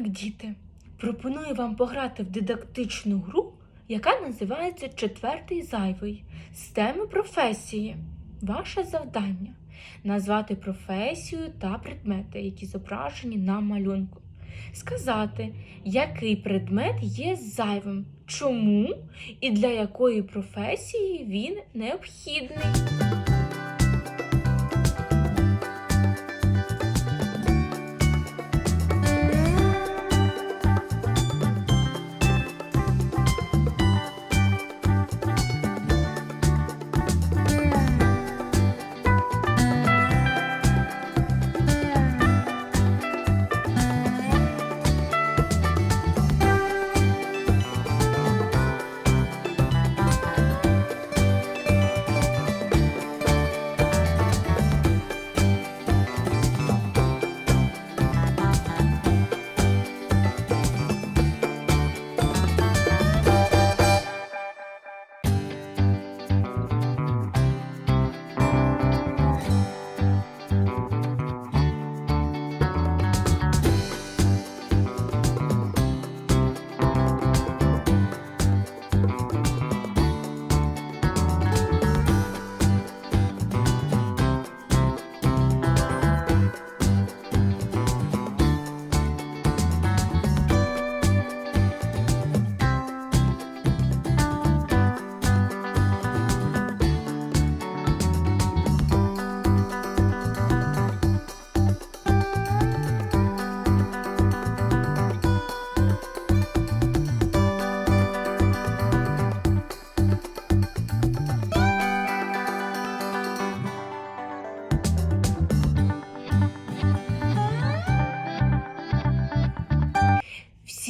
діти! Пропоную вам пограти в дидактичну гру, яка називається Четвертий зайвий з теми професії. Ваше завдання назвати професію та предмети, які зображені на малюнку. Сказати, який предмет є зайвим, чому і для якої професії він необхідний.